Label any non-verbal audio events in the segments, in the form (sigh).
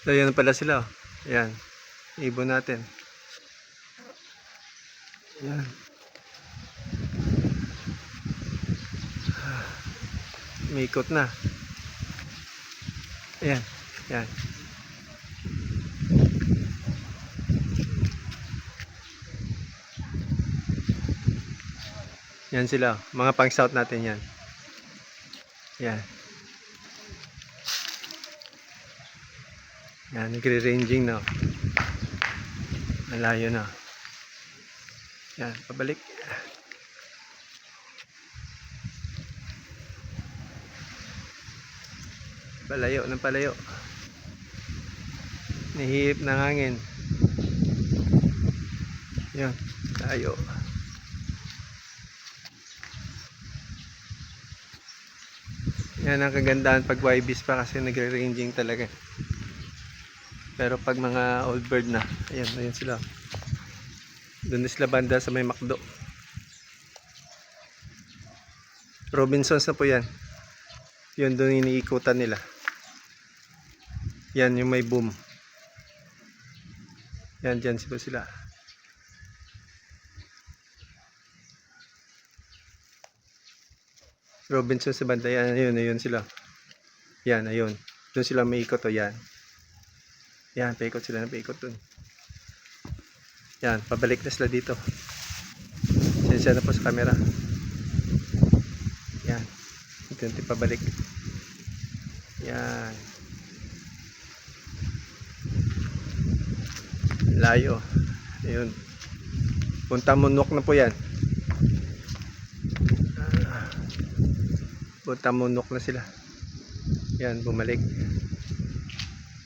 So, yan pala sila. Ayan. Ibon natin. Ayan. Umikot na. Ayan. Ayan. Yan sila. Mga pang scout natin yan. Yan. Yan, nagre-ranging na. Malayo na. Yan, pabalik. Palayo ng palayo. Nihihip ng hangin. Yan, tayo. Yan ang kagandahan pag YBs pa kasi nagre-ranging talaga. Pero pag mga old bird na, ayan, ayan sila. Doon sila banda sa may makdo. Robinsons na po yan. Yun doon iniikutan nila. Yan yung may boom. Yan, dyan sila sila. Robinson sa banda. Yan, ayun, ayun sila. Yan, ayun. Doon sila may ikot o yan. Yan, paikot sila ng paikot dun. Yan, pabalik na sila dito. Sensya na po sa camera. Yan. Unti-unti pabalik. Yan. Layo. Ayun. Punta munok na po yan. Ah. Punta munok na sila. Yan, bumalik.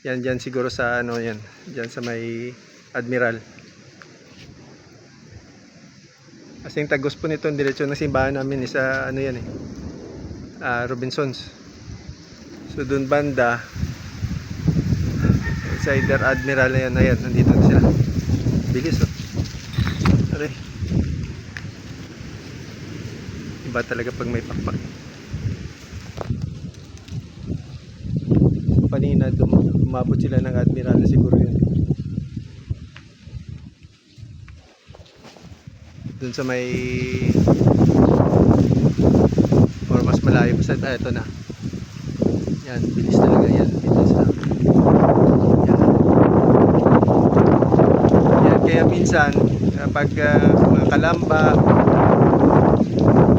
Yan dyan siguro sa ano yan. Dyan sa may Admiral. Kasi yung tagos po nito, diretsyo ng simbahan namin is sa ano yan eh. ah, Robinsons. So dun banda sa Admiral na yan, ayan, nandito na sila. Bilis oh. Aray. Iba talaga pag may pakpak. Kanina dum umabot sila ng Admiral na siguro yun. Dun sa may or mas malayo pa sa ah, ito na. Yan, bilis talaga yan. Bilis na. Yan. Yan, kaya minsan kapag ah, mga kalamba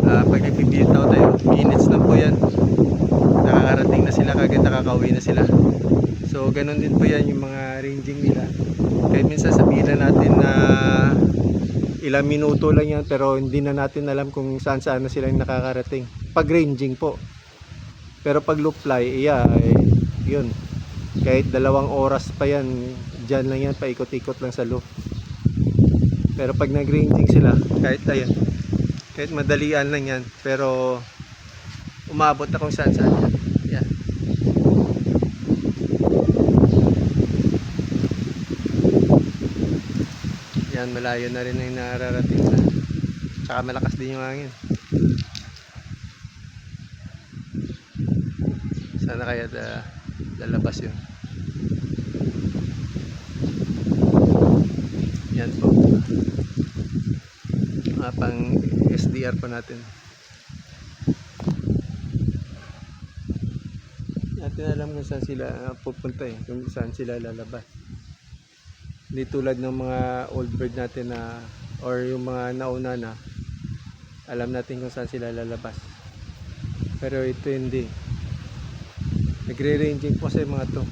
ah, pag nagbibitaw tayo, minutes na po yan nakakarating na sila kagad nakakauwi na sila so ganun din po yan yung mga ranging nila kaya minsan sabihin na natin na ilang minuto lang yan pero hindi na natin alam kung saan saan na sila nakakarating pag ranging po pero pag loop fly iya eh, yun kahit dalawang oras pa yan dyan lang yan paikot-ikot lang sa loop pero pag nag ranging sila kahit ayan kahit madalian lang yan pero umabot na kung saan saan. Yan. Yan, malayo na rin yung nararating na. Tsaka malakas din yung hangin. Sana kaya da, lalabas yun. Yan po. Mga pang SDR pa natin. natin alam kung saan sila ah, pupunta eh, kung saan sila lalabas. Hindi tulad ng mga old bird natin na or yung mga nauna na alam natin kung saan sila lalabas. Pero ito hindi. Nagre-ranging po sa mga to.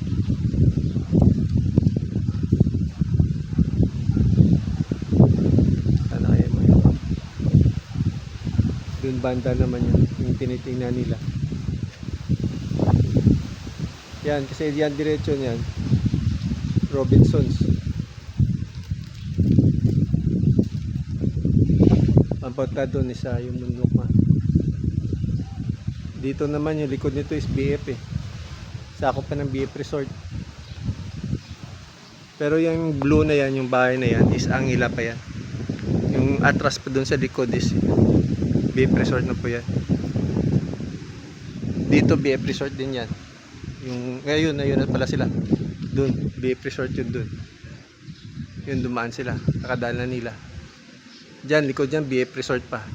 Sana kaya mo banda naman yun, yung tinitingnan nila. Yan, kasi yan diretso niyan. Robinsons. Ang pagka doon isa yung bundok ma. Dito naman yung likod nito is BF eh. Sakop pa ng BF Resort. Pero yung blue na yan, yung bahay na yan, is Angila pa yan. Yung atras pa doon sa likod is BF Resort na po yan. Dito BF Resort din yan yung ngayon ayun na pala sila Dun, BF Resort yun dun. Yun, dumaan sila. Nakadaan na nila. Diyan, likod dyan, BF Resort pa.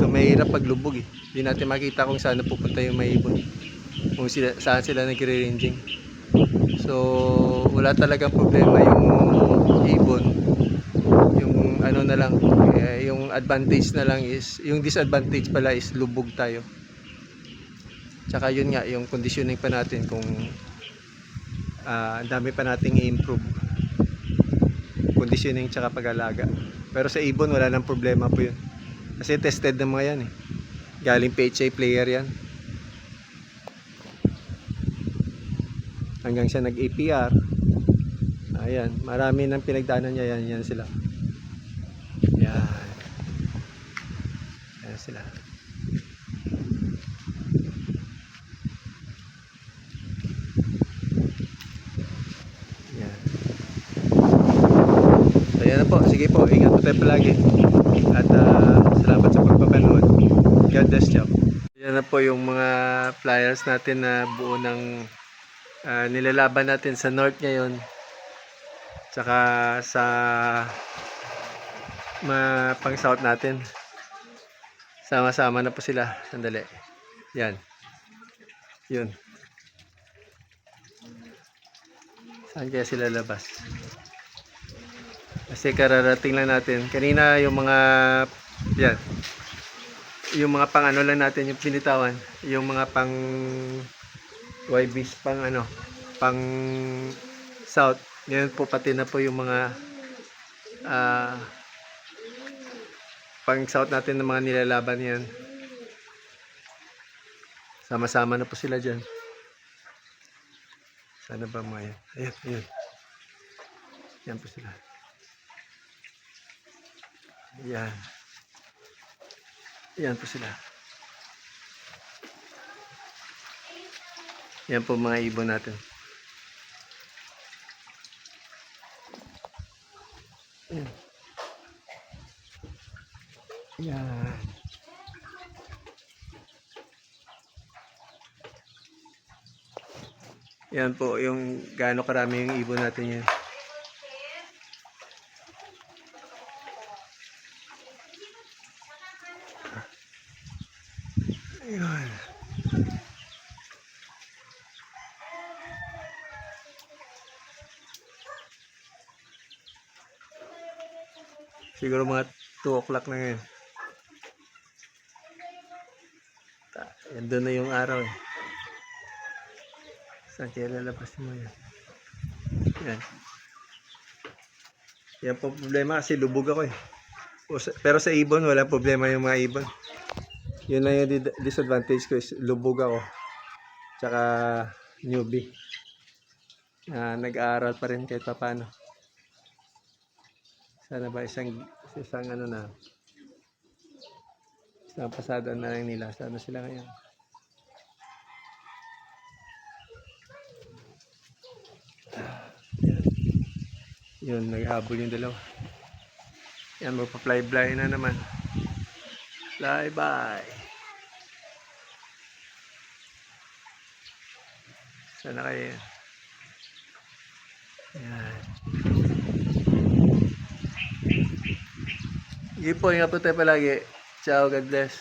Ito, mahirap paglubog eh. Hindi natin makita kung saan pupunta yung may ibon. Kung sila, saan sila nagre-ranging. So, wala talagang problema yung ibon. Yung ano na lang, eh, yung advantage na lang is, yung disadvantage pala is lubog tayo. Tsaka yun nga, yung conditioning pa natin kung ah, ang dami pa nating i-improve. Conditioning tsaka pag-alaga. Pero sa ibon, wala nang problema po yun. Kasi tested na mga yan eh. Galing PHA player yan. Hanggang siya nag-APR. Ayan, marami nang pinagdaanan niya yan, yan sila. Yan. Yan sila. Yan. So, yan na po. Sige po, ingat po tayo palagi. At ah, salamat sa pagpapanood. God bless you. Yan na po yung mga flyers natin na buo ng ah, nilalaban natin sa North ngayon. Tsaka sa ma pang South natin. Sama-sama na po sila. Sandali. Yan. Yun. Saan kaya sila labas? Kasi kararating lang natin. Kanina yung mga yan. Yung mga pang ano lang natin yung pinitawan, yung mga pang YBs pang ano, pang south. Yan po pati na po yung mga ah pang south natin ng mga nilalaban yan. Sama-sama na po sila dyan. Sana ba mga yan? Ayan, ayan. Yan po sila. Yan. Yan po sila. Yan po mga ibon natin. Yan. Yan. Po yung gaano karami yung ibon natin yan. Siguro mga 2 o'clock na ngayon. Doon na yung araw eh. Saan kaya lalabas mo yan? Yan. Yan po problema kasi lubog ako eh. Pero sa ibon, wala problema yung mga ibon. Yun lang yung di- disadvantage ko is lubog ako. Tsaka newbie. Na nag-aaral pa rin kahit paano. Sana ba isang isang ano na isang pasada na lang nila. Sana sila ngayon. Yun, naghabol yung dalawa. Yan, magpa-fly-fly na naman. Fly-by. Sana kayo yan. Sige po, ingat po tayo palagi. Ciao, God bless.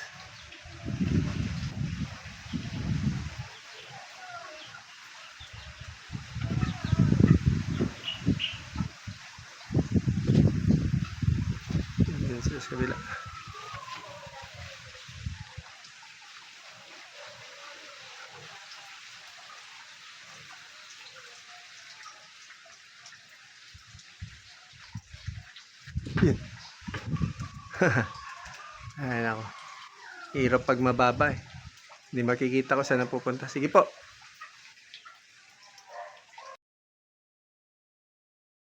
Yan sila sa kabila. (laughs) Ay, nako. Hirap pag mababa eh. Hindi makikita ko saan napupunta. Sige po.